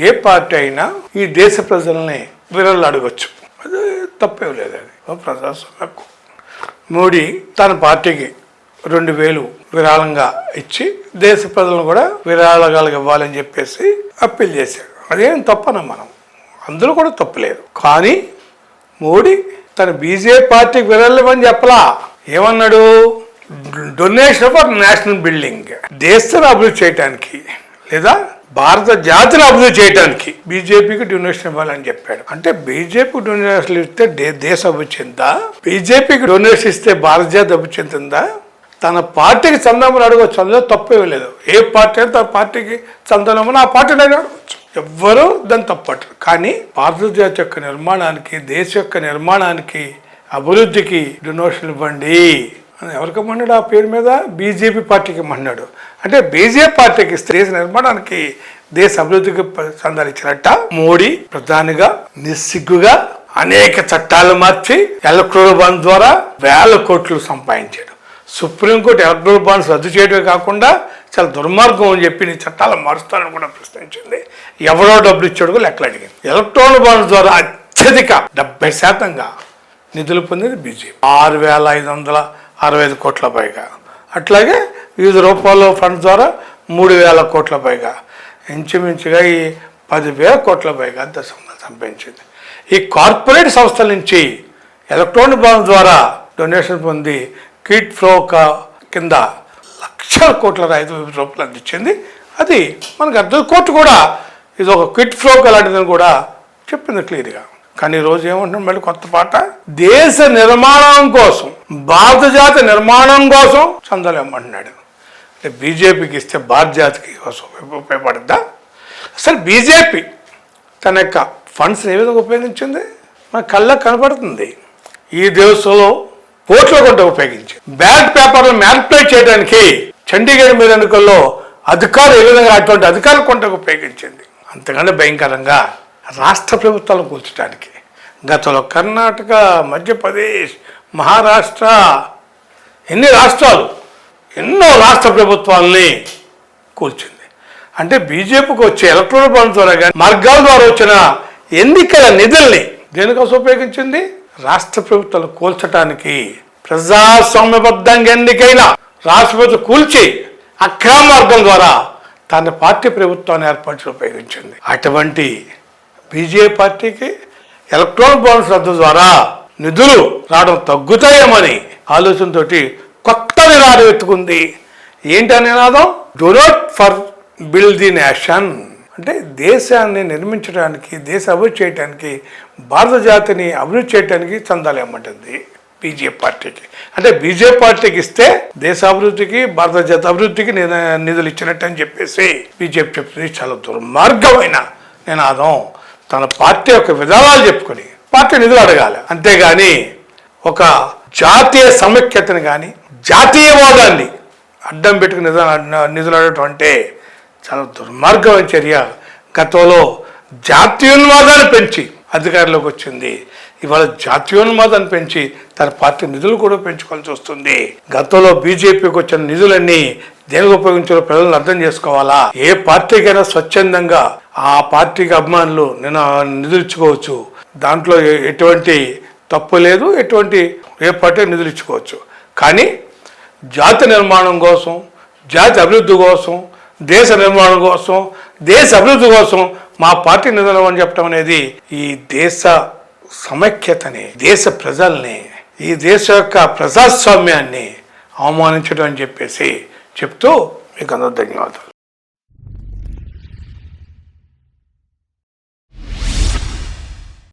ఏ party అయినా ఈ దేశ ప్రజల్ని విరళ్ళు అడగొచ్చు అది తప్పేం లేదు అది. ప్రజాస్వామ్య హక్కు. మోడీ తన పార్టీకి రెండు వేలు విరాళంగా ఇచ్చి దేశ ప్రజలను కూడా విరాళాలు ఇవ్వాలని చెప్పేసి అప్పీల్ చేశాడు. అదేం తప్పన మనం. అందులో కూడా తప్పలేదు కానీ మోడీ తన బీజేపీ పార్టీకి విరాళమని చెప్పలా. ఏమన్నాడు? Donation for national building. దేశాన్ని అభివృద్ధి చేయడానికి లేదా భారత జాతిని అభివృద్ధి చేయడానికి బీజేపీకి డొనేషన్ ఇవ్వాలని చెప్పాడు. అంటే బీజేపీకి డొనేషన్ ఇస్తే దే- దేశం అభివృద్ధి చెందా బీజేపీకి డొనేషన్ ఇస్తే భారత జాతి అభివృద్ధి చెందిందా తన పార్టీకి చందామని అడగవచ్చు అందులో తప్పే లేదు. ఏ పార్టీ అయినా తన పార్టీకి చందనమని ఆ పార్టీని అడగవచ్చు ఎవ్వరూ దాన్ని తప్పట్టు కానీ భారత జాతి యొక్క నిర్మాణానికి దేశ యొక్క నిర్మాణానికి అభివృద్ధికి డొనేషన్ ఇవ్వండి. ఎవరికి మన్నాడు? ఆ పేరు మీద బీజేపీ పార్టీకి మన్నాడు. అంటే బీజేపీ పార్టీకి దేశ నిర్మాణానికి దేశ అభివృద్ధికి ప- చందాలు ఇచ్చినట్ట మోడీ ప్రధానిగా నిస్సిగ్గుగా అనేక చట్టాలు మార్చి ఎలక్ట్రోల్ బాండ్ ద్వారా వేల కోట్లు సంపాదించాడు. సుప్రీంకోర్టు ఎలక్ట్రోల్ బాండ్స్ రద్దు చేయడమే కాకుండా చాలా దుర్మార్గం అని చెప్పి నీ చట్టాలు మారుస్తానని కూడా ప్రశ్నించింది. ఎవరో డబ్బులు ఇచ్చాడు కూడా లెక్కలు అడిగింది. ఎలక్ట్రోల్ బాండ్స్ ద్వారా అత్యధిక డెబ్బై శాతంగా నిధులు పొందింది బీజేపీ. ఆరు వేల ఐదు వందల అరవై ఐదు కోట్ల పైగా. అట్లాగే వివిధ రూపాల్లో ఫండ్స్ ద్వారా మూడు వేల కోట్ల పైగా. ఇంచుమించుగా ఈ పదివేల కోట్ల పైగా దశంగా సంపాదించింది. ఈ కార్పొరేట్ సంస్థల నుంచి ఎలక్ట్రానిక్ బాండ్ ద్వారా డొనేషన్ పొంది కిట్ ఫ్లో కింద లక్షల కోట్ల ఐదు వేల రూపాయలు అందించింది. అది మనకు అర్థం కోర్టు కూడా ఇది ఒక క్విట్ ఫ్లో అలాంటిదని కూడా చెప్పింది క్లియర్గా. కానీ ఈరోజు రోజు ఏమంటున్నాం మళ్ళీ కొత్త పాట? దేశ నిర్మాణం కోసం భారత జాతి నిర్మాణం కోసం చందాలు ఇవ్వమంటున్నాడు అంటే బీజేపీకి ఇస్తే భారత జాతికి కోసం ఉపయోగ- ఉపయోగపడుద్దా? అసలు బీజేపీ తన యొక్క ఫండ్స్ ఏ విధంగా ఉపయోగించింది? మన కళ్ళకు కనపడుతుంది. ఈ దేశంలో కోట్ల కొంట ఉపయోగించింది బ్యాలెట్ పేపర్లు మ్యానిపులేట్ చేయడానికి చండీగఢ్ మీద ఎన్నికల్లో అధికారులు ఏ విధంగా అటువంటి అధికారుల కొంటకు ఉపయోగించింది? అంతకంటే భయంకరంగా రాష్ట్ర ప్రభుత్వాలను కూల్చడానికి గతంలో కర్ణాటక మధ్యప్రదేశ్ మహారాష్ట్ర. ఎన్ని రాష్ట్రాలు? ఎన్నో రాష్ట్ర ప్రభుత్వాలని కూల్చింది. అంటే బీజేపీకి వచ్చే ఎలక్ట్రానిక్ బాండ్ ద్వారా కానీ మార్గాల ద్వారా వచ్చిన ఎన్నికల నిధుల్ని దేనికోసం ఉపయోగించింది? రాష్ట్ర ప్రభుత్వాలు కూల్చడానికి ప్రజాస్వామ్యబద్ధంగా ఎన్నికైన రాష్ట్ర ప్రభుత్వం కూల్చి అక్రమ మార్గం ద్వారా తన పార్టీ ప్రభుత్వాన్ని ఏర్పరిచి ఉపయోగించింది. అటువంటి బీజేపీ పార్టీకి ఎలక్ట్రానిక్ బాండ్స్ రద్దు ద్వారా నిధులు రావడం తగ్గుతాయేమని ఆలోచనతో కొత్త నినాదం ఎత్తుకుంది. ఏంటి నినాదం? Donate for build the nation అంటే దేశాన్ని నిర్మించడానికి దేశ అభివృద్ధి చేయడానికి భారత జాతిని అభివృద్ధి చేయడానికి చందాలు ఇవ్వమంటుంది బీజేపీ పార్టీకి. అంటే బీజేపీ పార్టీకి ఇస్తే దేశ అభివృద్ధికి భారత జాతి అభివృద్ధికి నేను నిధులు ఇచ్చినట్టు అని చెప్పేసి బీజేపీ చెప్తుంది. చాలా దుర్మార్గమైన నినాదం. తన పార్టీ యొక్క విధానాలు చెప్పుకొని పార్టీ నిధులు అడగాలి. అంతేగాని ఒక జాతీయ సమైక్యతను కానీ జాతీయవాదాన్ని అడ్డం పెట్టుకుని నిధులు నిధులు అంటే చాలా దుర్మార్గమైన చర్య. గతంలో జాతీయోన్వాదాన్ని పెంచి అధికారంలోకి వచ్చింది. ఇవాళ జాతీయోన్మాదాన్ని పెంచి తన పార్టీ నిధులు కూడా పెంచుకోవాల్సి వస్తుంది. గతంలో బీజేపీకి వచ్చిన నిధులన్నీ దేనికి ఉపయోగించాలో ప్రజలను అర్థం చేసుకోవాలా? ఏ పార్టీకైనా స్వచ్ఛందంగా ఆ పార్టీకి అభిమానులు నేను నిధులు ఇచ్చుకోవచ్చు. దాంట్లో ఎటువంటి తప్పు లేదు ఎటువంటి ఏ పార్టీ నిధులు ఇచ్చుకోవచ్చు కానీ జాతి నిర్మాణం కోసం జాతి అభివృద్ధి కోసం దేశ నిర్మాణం కోసం దేశ అభివృద్ధి కోసం మా పార్టీ నిధులు అని చెప్పడం అనేది ఈ దేశ సమైక్యతని దేశ ప్రజల్ని ఈ దేశ యొక్క ప్రజాస్వామ్యాన్ని అవమానించడం అని చెప్పేసి చెప్తూ మీకు అందరూ ధన్యవాదాలు.